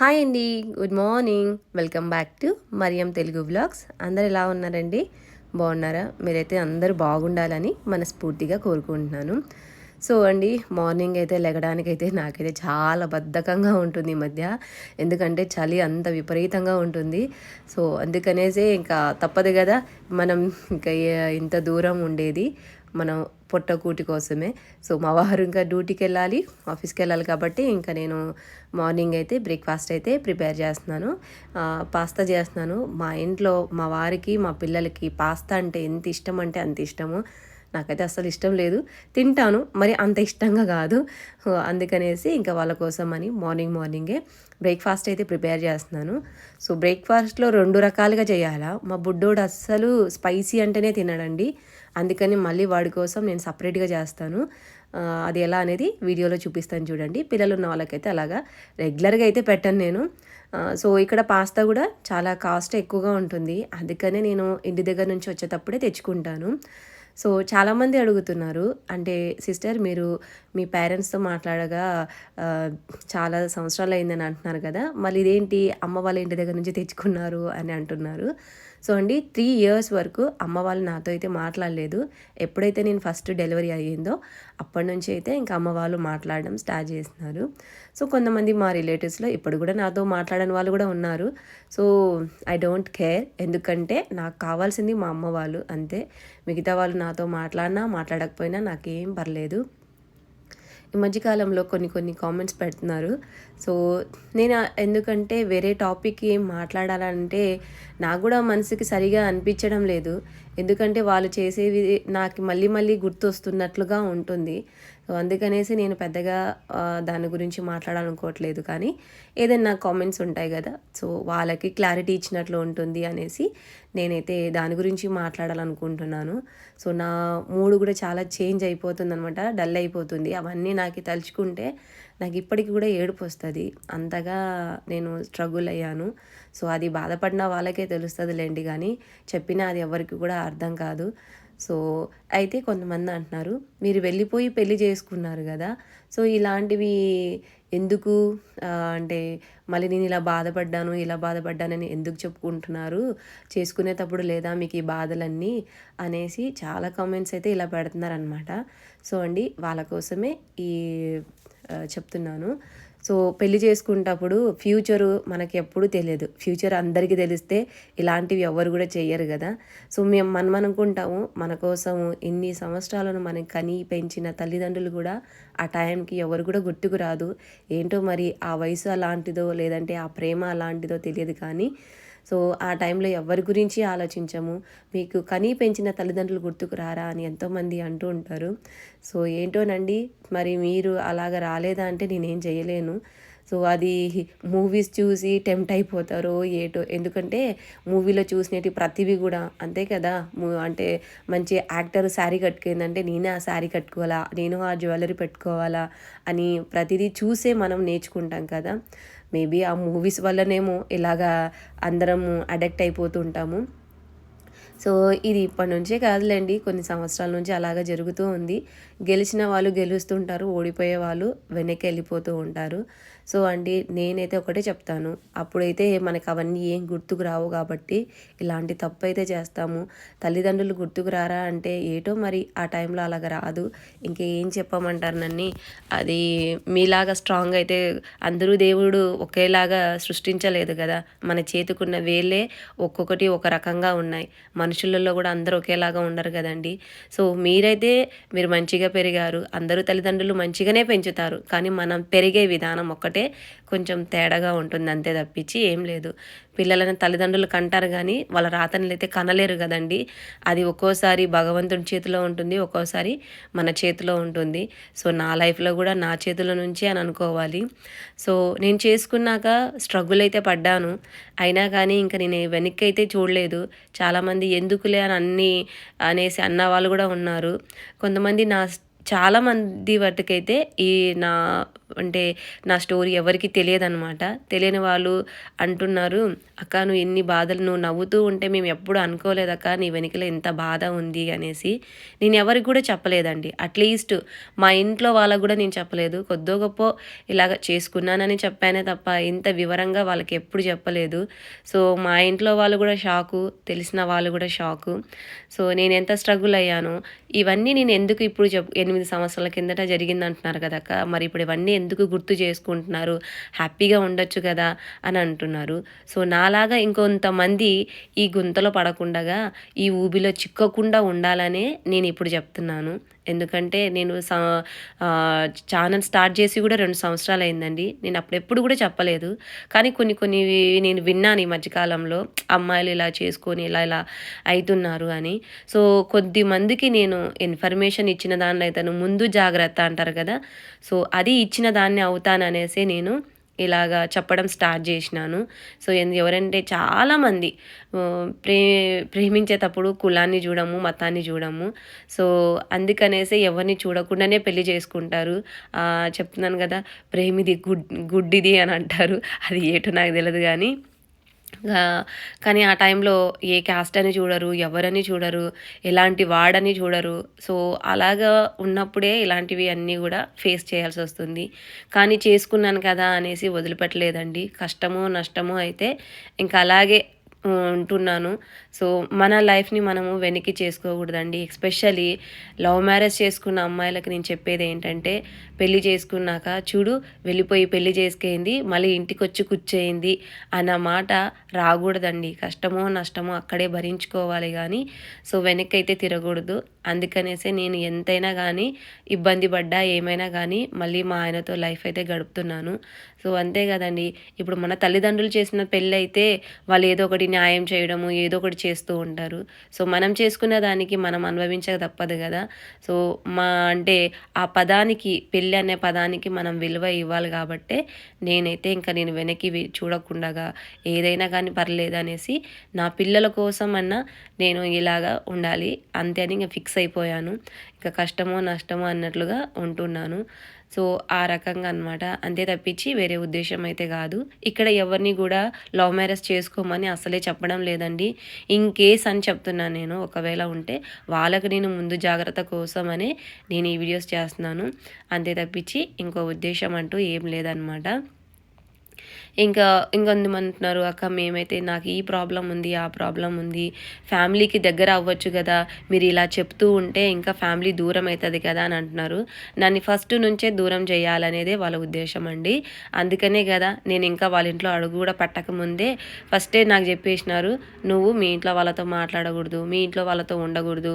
Hi అండి good morning. Welcome back to Mariyam Telugu vlogs. అందరు ఎలా ఉన్నారండి? బాగున్నారా? మీరైతే అందరూ బాగుండాలని మనస్ఫూర్తిగా కోరుకుంటున్నాను. సో అండి మార్నింగ్ అయితే లెగడానికైతే నాకైతే చాలా బద్ధకంగా ఉంటుంది ఈ మధ్య. ఎందుకంటే చలి అంత విపరీతంగా ఉంటుంది. సో అందుకనేసే ఇంకా తప్పదు కదా మనం ఇంకా ఇంత దూరం ఉండేది. మనం పొట్టకూటి కోసమే. సో మా వారు ఇంకా డ్యూటీకి వెళ్ళాలి ఆఫీస్కి వెళ్ళాలి కాబట్టి ఇంకా నేను మార్నింగ్ అయితే బ్రేక్ఫాస్ట్ అయితే ప్రిపేర్ చేస్తున్నాను. పాస్తా చేస్తున్నాను. మా ఇంట్లో మా వారికి మా పిల్లలకి పాస్తా అంటే ఎంత ఇష్టం అంటే అంత ఇష్టము. నాకైతే అస్సలు ఇష్టం లేదు. తింటాను మరి అంత ఇష్టంగా కాదు. అందుకనేసి ఇంకా వాళ్ళ కోసం అని మార్నింగ్ మార్నింగే బ్రేక్ఫాస్ట్ అయితే ప్రిపేర్ చేస్తున్నాను. సో బ్రేక్ఫాస్ట్లో రెండు రకాలుగా చేయాలా. మా బుడ్డోడు అస్సలు స్పైసీ అంటేనే తినడండి. అందుకని మళ్ళీ వాడి కోసం నేను సపరేట్గా చేస్తాను. అది ఎలా అనేది వీడియోలో చూపిస్తాను చూడండి. పిల్లలు ఉన్న వాళ్ళకైతే అలాగా రెగ్యులర్గా అయితే పెట్టను నేను. సో ఇక్కడ పాస్తా కూడా చాలా కాస్ట్ ఎక్కువగా ఉంటుంది. అందుకనే నేను ఇంటి దగ్గర నుంచి వచ్చేటప్పుడే తెచ్చుకుంటాను. సో చాలామంది అడుగుతున్నారు అంటే సిస్టర్ మీరు మీ పేరెంట్స్తో మాట్లాడగా చాలా సంవత్సరాలు అయిందని అంటున్నారు కదా మళ్ళీ ఇదేంటి అమ్మ వాళ్ళ ఇంటి దగ్గర నుంచి తెచ్చుకున్నారు అని అంటున్నారు. సో అండి త్రీ ఇయర్స్ వరకు అమ్మ వాళ్ళు నాతో అయితే మాట్లాడలేదు. ఎప్పుడైతే నేను ఫస్ట్ డెలివరీ అయ్యిందో అప్పటి నుంచి అయితే ఇంకా అమ్మ వాళ్ళు మాట్లాడడం స్టార్ట్ చేస్తున్నారు. సో కొంతమంది మా రిలేటివ్స్లో ఇప్పుడు కూడా నాతో మాట్లాడని వాళ్ళు కూడా ఉన్నారు. So I don't care. ఎందుకంటే నాకు కావాల్సింది మా అమ్మ వాళ్ళు. అంతే. మిగతా వాళ్ళు నాతో మాట్లాడినా మాట్లాడకపోయినా నాకేం పర్లేదు. ఈ మధ్యకాలంలో కొన్ని కొన్ని కామెంట్స్ పెడుతున్నారు. సో నేను ఎందుకంటే వేరే టాపిక్ ఏం మాట్లాడాలంటే నాకు కూడా మనసుకి సరిగా అనిపించడం లేదు. ఎందుకంటే వాళ్ళు చేసేవి నాకు మళ్ళీ మళ్ళీ గుర్తొస్తున్నట్లుగా ఉంటుంది. సో అందుకనేసి నేను పెద్దగా దాని గురించి మాట్లాడాలనుకోవట్లేదు. కానీ ఏదైనా కామెంట్స్ ఉంటాయి కదా సో వాళ్ళకి క్లారిటీ ఇచ్చినట్లు ఉంటుంది అనేసి నేనైతే దాని గురించి మాట్లాడాలనుకుంటున్నాను. సో నా మూడు కూడా చాలా చేంజ్ అయిపోతుంది అనమాట డల్ అయిపోతుంది. అవన్నీ నాకు తలుచుకుంటే నాకు ఇప్పటికి కూడా ఏడుపు వస్తుంది. అంతగా నేను స్ట్రగుల్ అయ్యాను. సో అది బాధపడిన వాళ్ళకే తెలుస్తుందిలేండి. కానీ చెప్పినా అది ఎవరికి కూడా అర్థం కాదు. సో అయితే కొంతమంది అంటున్నారు మీరు వెళ్ళిపోయి పెళ్ళి చేసుకున్నారు కదా సో ఇలాంటివి ఎందుకు? అంటే మళ్ళీ నేను ఇలా బాధపడ్డాను ఇలా బాధపడ్డానని ఎందుకు చెప్పుకుంటున్నారు? చేసుకునేటప్పుడు లేదా మీకు ఈ బాధలన్నీ? అనేసి చాలా కామెంట్స్ అయితే ఇలా పెడుతున్నారనమాట సో అండి వాళ్ళ కోసమే ఈ చెప్తున్నాను. సో పెళ్ళి చేసుకునేటప్పుడు ఫ్యూచరు మనకి ఎప్పుడు తెలియదు. ఫ్యూచర్ అందరికీ తెలిస్తే ఇలాంటివి ఎవరు కూడా చేయరు కదా. సో మేము మనం అనుకుంటాము మన కోసము ఇన్ని సంవత్సరాలను మనం కని పెంచిన తల్లిదండ్రులు కూడా ఆ టైంకి ఎవరు కూడా గుర్తుకు రాదు. ఏంటో మరి ఆ వయసు అలాంటిదో లేదంటే ఆ ప్రేమ అలాంటిదో తెలియదు కానీ సో ఆ టైంలో ఎవరి గురించి ఆలోచించము? మీకు కనీ పెంచిన తల్లిదండ్రులు గుర్తుకు రారా అని ఎంతోమంది అంటూ ఉంటారు. సో ఏంటోనండి మరి మీరు అలాగ రాలేదా అంటే నేనేం చేయలేను. సో అది మూవీస్ చూసి టెంప్ట్ అయిపోతారో ఏటో. ఎందుకంటే మూవీలో చూసినవి ప్రతివి కూడా అంతే కదా. మూ అంటే మంచి యాక్టర్ శారీ కట్టుకుందంటే నేనే ఆ శారీ కట్టుకోవాలా? నేను ఆ జ్యువెలరీ పెట్టుకోవాలా? అని ప్రతిదీ చూసే మనం నేర్చుకుంటాం కదా. మేబీ ఆ మూవీస్ వల్లనేమో ఇలాగా అందరము అడక్ట్ అయిపోతుంటాము సో ఇది ఇప్పటి నుంచే కాదులేండి. కొన్ని సంవత్సరాల నుంచి అలాగా జరుగుతూ ఉంది. గెలిచిన వాళ్ళు గెలుస్తుంటారు ఓడిపోయే వాళ్ళు వెనక్కి వెళ్ళిపోతూ ఉంటారు. సో అండి నేనైతే ఒకటే చెప్తాను. అప్పుడైతే మనకు అవన్నీ ఏం గుర్తుకు రావు కాబట్టి ఇలాంటి తప్పు అయితే చేస్తాము. తల్లిదండ్రులు గుర్తుకు రారా అంటే ఏటో మరి ఆ టైంలో అలాగ రాదు. ఇంకేం చెప్పమంటారు నన్ను? అది మీలాగా స్ట్రాంగ్ అయితే అందరూ దేవుడు ఒకేలాగా సృష్టించలేదు కదా. మన చేతికున్న వేళ్ళే ఒక్కొక్కటి ఒక రకంగా ఉన్నాయి. మనుషులలో కూడా అందరూ ఒకేలాగా ఉండరు కదండి. సో మీరైతే మీరు మంచిగా పెరిగారు. అందరూ తల్లిదండ్రులు మంచిగానే పెంచుతారు. కానీ మనం పెరిగే విధానం ఒక్కటే కొంచెం తేడాగా ఉంటుంది అంతే తప్పించి ఏం లేదు. పిల్లలను తల్లిదండ్రులు కంటారు కానీ వాళ్ళ రాతనలు అయితే కనలేరు కదండి. అది ఒక్కోసారి భగవంతుడి చేతిలో ఉంటుంది ఒక్కోసారి మన చేతిలో ఉంటుంది. సో నా లైఫ్లో కూడా నా చేతిలో నుంచి అని అనుకోవాలి. సో నేను చేసుకున్నాక స్ట్రగుల్ అయితే పడ్డాను. అయినా కానీ ఇంకా నేను వెనక్కి అయితే చూడలేదు. చాలామంది ఎందుకులే అని అన్ని అనేసి అన్న వాళ్ళు కూడా ఉన్నారు. కొంతమంది నా చాలామంది వాటికైతే ఈ నా అంటే నా స్టోరీ ఎవరికి తెలియదనమాట తెలియని వాళ్ళు అంటున్నారు అక్క నువ్వు ఎన్ని బాధలు నువ్వు నవ్వుతూ ఉంటే మేము ఎప్పుడు అనుకోలేదక్క నీ వెనుకలో ఎంత బాధ ఉంది అనేసి. నేను ఎవరికి కూడా చెప్పలేదండి. అట్లీస్ట్ మా ఇంట్లో వాళ్ళకు కూడా నేను చెప్పలేదు. కొద్దో గొప్ప ఇలాగ చేసుకున్నానని చెప్పానే తప్ప ఇంత వివరంగా వాళ్ళకి ఎప్పుడు చెప్పలేదు. సో మా ఇంట్లో వాళ్ళు కూడా షాకు తెలిసిన వాళ్ళు కూడా షాకు. సో నేను ఎంత స్ట్రగుల్ అయ్యాను ఇవన్నీ నేను ఎందుకు ఇప్పుడు చెప్ ఎనిమిది సంవత్సరాల కిందట జరిగింది అంటున్నారు కదక్క మరి ఇప్పుడు ఇవన్నీ ఎందుకు గుర్తు చేసుకుంటున్నారు? హ్యాపీగా ఉండొచ్చు కదా? అని అంటున్నారు. సో నాలాగా ఇంకొంతమంది ఈ గుంతలో పడకుండగా ఈ ఊబిలో చిక్కకుండా ఉండాలనే నేను ఇప్పుడు చెప్తున్నాను. ఎందుకంటే నేను ఛానల్ స్టార్ట్ చేసి కూడా రెండు సంవత్సరాలు అయిందండి. నేను అప్పుడెప్పుడు కూడా చెప్పలేదు. కానీ కొన్ని కొన్ని నేను విన్నాను ఈ మధ్యకాలంలో అమ్మాయిలు ఇలా చేసుకొని ఇలా ఇలా అవుతున్నారు అని. సో కొద్ది మందికి నేను ఇన్ఫర్మేషన్ ఇచ్చిన దానిలో అయితే ముందు జాగ్రత్త అంటారు కదా. సో అది ఇచ్చిన దాన్ని అవుతాననేసి నేను ఇలాగా చెప్పడం స్టార్ట్ చేసినాను. సో ఎవరంటే చాలామంది ప్రే ప్రేమించేటప్పుడు కులాన్ని చూడము మతాన్ని చూడము. సో అందుకనేసి ఎవరిని చూడకుండానే పెళ్ళి చేసుకుంటారు. చెప్తున్నాను కదా ప్రేమిది గుడ్ గుడ్డిది అని అంటారు. అది ఏటో నాకు తెలియదు కానీ. కానీ ఆ టైంలో ఏ క్యాస్ట్ అని చూడరు ఎవరని చూడరు ఎలాంటి వాడని చూడరు. సో అలాగా ఉన్నప్పుడే ఇలాంటివి అన్నీ కూడా ఫేస్ చేయాల్సి వస్తుంది. కానీ చేసుకున్నాను కదా అనేసి వదిలిపెట్టలేదండి. కష్టమో నష్టమో అయితే ఇంకా అలాగే ఉంటున్నాను. సో మన లైఫ్ని మనము వెనక్కి చేసుకోకూడదండి. ఎస్పెషలీ లవ్ మ్యారేజ్ చేసుకున్న అమ్మాయిలకు నేను చెప్పేది ఏంటంటే పెళ్ళి చేసుకున్నాక చూడు వెళ్ళిపోయి పెళ్ళి చేసుకేయింది మళ్ళీ ఇంటికి వచ్చి కూర్చేయింది అన్న మాట రాకూడదండి. కష్టమో నష్టమో అక్కడే భరించుకోవాలి కానీ సో వెనక్కి అయితే తిరగకూడదు. అందుకనేసే నేను ఎంతైనా కానీ ఇబ్బంది పడ్డా ఏమైనా కానీ మళ్ళీ మా ఆయనతో లైఫ్ అయితే గడుపుతున్నాను. సో అంతే కదండి. ఇప్పుడు మన తల్లిదండ్రులు చేసిన పెళ్ళి అయితే వాళ్ళు ఏదో ఒకటి న్యాయం చేయడము ఏదో ఒకటి చేస్తూ ఉంటారు. సో మనం చేసుకున్న దానికి మనం అనుభవించక తప్పదు కదా. సో మా అంటే ఆ పదానికి పెళ్ళి అనే పదానికి మనం విలువ ఇవ్వాలి కాబట్టే నేనైతే ఇంకా నేను వెనక్కి చూడకుండా ఏదైనా కానీ పర్లేదు అనేసి నా పిల్లల కోసం అన్నా నేను ఇలాగా ఉండాలి. అంతే అని ఇంకా ఫిక్స్ అయిపోయాను. ఇంకా కష్టమో నష్టమో అన్నట్లుగా ఉంటున్నాను. సో ఆ రకంగా అనమాట అంతే తప్పించి వేరే ఉద్దేశం అయితే కాదు. ఇక్కడ ఎవరిని కూడా లవ్ మ్యారేజ్ చేసుకోమని అసలే చెప్పడం లేదండి. ఇన్ కేస్ అని చెప్తున్నాను నేను ఒకవేళ ఉంటే వాళ్ళకు నేను ముందు జాగ్రత్త కోసమనే నేను ఈ వీడియోస్ చేస్తున్నాను. అంతే తప్పించి ఇంకో ఉద్దేశం అంటూ ఏం లేదనమాట ఇంకా ఇంకొంతమంటున్నారు అక్క మేమైతే నాకు ఈ ప్రాబ్లం ఉంది ఆ ప్రాబ్లం ఉంది. ఫ్యామిలీకి దగ్గర అవ్వచ్చు కదా. మీరు ఇలా చెప్తూ ఉంటే ఇంకా ఫ్యామిలీ దూరం అవుతుంది కదా అని అంటున్నారు. నన్ను ఫస్ట్ నుంచే దూరం చేయాలనేదే వాళ్ళ ఉద్దేశం అండి. అందుకనే కదా నేను ఇంకా వాళ్ళ ఇంట్లో అడుగు కూడా పట్టకముందే ఫస్టే నాకు చెప్పేసినారు నువ్వు మీ ఇంట్లో వాళ్ళతో మాట్లాడకూడదు మీ ఇంట్లో వాళ్ళతో ఉండకూడదు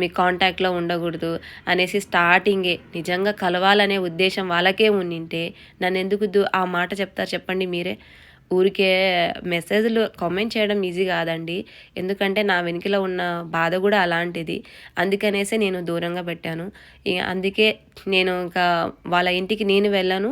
మీ కాంటాక్ట్లో ఉండకూడదు అనేసి స్టార్టింగే నిజంగా కలవాలనే ఉద్దేశం వాళ్ళకే ఉండింటే నన్ను ఎందుకు ఆ మాట చెప్తారు చెప్పండి చెప్పండి మీరే. ఊరికే మెసేజ్లు కామెంట్ చేయడం ఈజీ కాదండి. ఎందుకంటే నా వెనుకలో ఉన్న బాధ కూడా అలాంటిది. అందుకనేసే నేను దూరంగా పెట్టాను. అందుకే నేను ఇంకా వాళ్ళ ఇంటికి నేను వెళ్ళాను.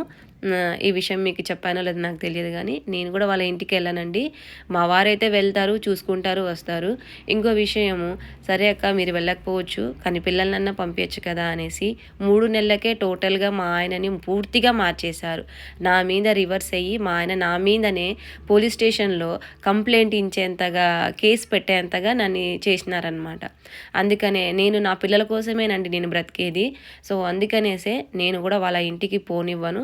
ఈ విషయం మీకు చెప్పానో లేదో నాకు తెలియదు కానీ నేను కూడా వాళ్ళ ఇంటికి వెళ్ళానండి. మా వారైతే వెళ్తారు చూసుకుంటారు వస్తారు. ఇంకో విషయము సరే అక్క మీరు వెళ్ళకపోవచ్చు కానీ పిల్లలన్నా పంపించచ్చు కదా అనేసి మూడు నెలలకే టోటల్గా మా ఆయనని పూర్తిగా మార్చేశారు. నా మీద రివర్స్ అయ్యి మా ఆయన నా మీదనే పోలీస్ స్టేషన్లో కంప్లైంట్ ఇచ్చేంతగా కేసు పెట్టేంతగా నన్ను చేసినారనమాట అందుకనే నేను నా పిల్లల కోసమేనండి నేను బ్రతికేది. సో అందుకనేసే నేను కూడా వాళ్ళ ఇంటికి పోనివ్వను.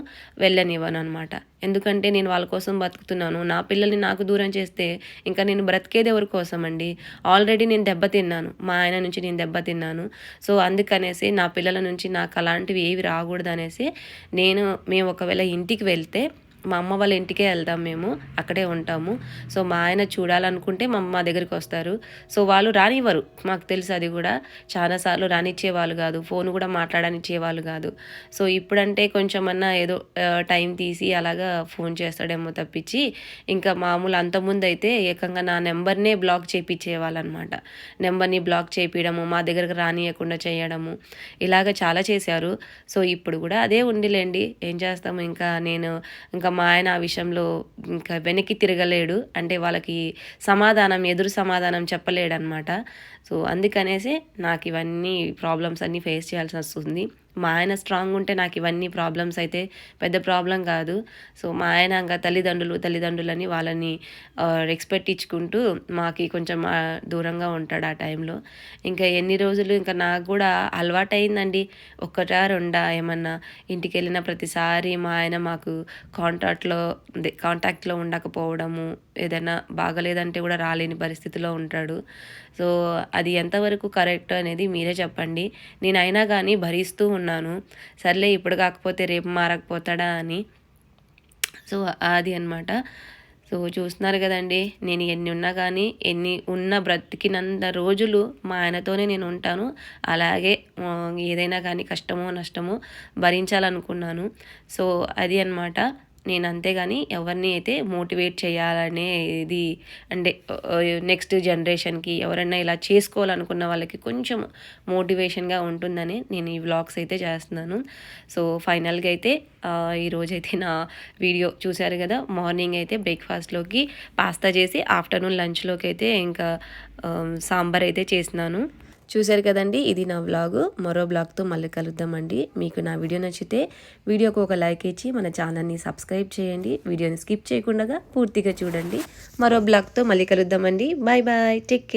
వెళ్ళనివ్వను అనమాట ఎందుకంటే నేను వాళ్ళ కోసం బతుకుతున్నాను. నా పిల్లల్ని నాకు దూరం చేస్తే ఇంకా నేను బ్రతికేది ఎవరి కోసం అండి ఆల్రెడీ నేను దెబ్బతిన్నాను మా ఆయన నుంచి నేను దెబ్బతిన్నాను సో అందుకనేసి నా పిల్లల నుంచి నాకు అలాంటివి ఏవి రాకూడదు అనేసి నేను మేము ఒకవేళ ఇంటికి వెళ్తే మా అమ్మ వాళ్ళ ఇంటికే వెళ్దాం మేము అక్కడే ఉంటాము. సో మా ఆయన చూడాలనుకుంటే మా అమ్మ దగ్గరికి వస్తారు. సో వాళ్ళు రానివ్వరు మాకు తెలుసు అది కూడా. చాలాసార్లు రానిచ్చేవాళ్ళు కాదు ఫోన్ కూడా మాట్లాడనిచ్చేవాళ్ళు కాదు. సో ఇప్పుడంటే కొంచెం అన్నా ఏదో టైం తీసి అలాగా ఫోన్ చేస్తాడేమో తప్పించి ఇంకా మామూలు అంతకుముందు అయితే ఏకంగా నా నెంబర్నే బ్లాక్ చేయించేవాళ్ళు అనమాట నెంబర్ని బ్లాక్ చేయించడము మా దగ్గరకు రానియకుండా చేయడము ఇలాగ చాలా చేశారు. సో ఇప్పుడు కూడా అదే ఉండిలేండి ఏం చేస్తాము ఇంకా నేను ఇంకా ఇంకా మా ఆయన ఆ విషయంలో ఇంకా వెనక్కి తిరగలేడు. అంటే వాళ్ళకి సమాధానం ఎదురు సమాధానం చెప్పలేడు అనమాట సో అందుకనేసి నాకు ఇవన్నీ ప్రాబ్లమ్స్ అన్నీ ఫేస్ చేయాల్సి వస్తుంది. మా ఆయన స్ట్రాంగ్ ఉంటే నాకు ఇవన్నీ ప్రాబ్లమ్స్ అయితే పెద్ద ప్రాబ్లం కాదు. సో మా ఆయన ఇంకా తల్లిదండ్రులు తల్లిదండ్రులని వాళ్ళని రెస్పెక్ట్ ఇచ్చుకుంటూ మాకి కొంచెం దూరంగా ఉంటాడు ఆ టైంలో ఇంకా ఎన్ని రోజులు ఇంకా నాకు కూడా అలవాటైందండి. ఒక్కటా రెండా ఏమన్నా ఇంటికి వెళ్ళిన ప్రతిసారి మా ఆయన మాకు కాంటాక్ట్లో కాంటాక్ట్లో ఉండకపోవడము ఏదైనా బాగలేదంటే కూడా రాలేని పరిస్థితిలో ఉంటాడు. సో అది ఎంతవరకు కరెక్ట్ అనేది మీరే చెప్పండి. నేను అయినా కానీ భరిస్తూ ఉన్నాను సర్లే ఇప్పుడు కాకపోతే రేపు మారకపోతాడా అని. సో అది అన్నమాట. సో చూస్తున్నారు కదండి నేను ఎన్ని ఉన్నా కానీ ఎన్ని ఉన్న బ్రతికినంత రోజులు మా ఆయనతోనే నేను ఉంటాను. అలాగే ఏదైనా కానీ కష్టమో నష్టమో భరించాలనుకున్నాను. సో అది అన్నమాట. నేను అంతేగాని ఎవరిని అయితే మోటివేట్ చేయాలనే ఇది అంటే నెక్స్ట్ జనరేషన్కి ఎవరైనా ఇలా చేసుకోవాలనుకున్న వాళ్ళకి కొంచెం మోటివేషన్గా ఉంటుందని నేను ఈ వ్లాగ్స్ అయితే చేస్తున్నాను. సో ఫైనల్గా అయితే ఈరోజైతే నా వీడియో చూశారు కదా మార్నింగ్ అయితే బ్రేక్ఫాస్ట్లోకి పాస్తా చేసి ఆఫ్టర్నూన్ లంచ్లోకి అయితే ఇంకా సాంబార్ అయితే చేసినాను చూశారు కదండి ఇది నా వ్లాగ్ మరో బ్లాగ్తో మళ్ళీ కలుద్దామండి. మీకు నా వీడియో నచ్చితే వీడియోకు ఒక లైక్ ఇచ్చి మన ఛానల్ని సబ్స్క్రైబ్ చేయండి. వీడియోని స్కిప్ చేయకుండా పూర్తిగా చూడండి. మరో బ్లాగ్తో మళ్ళీ కలుద్దామండి. Bye bye. Take care.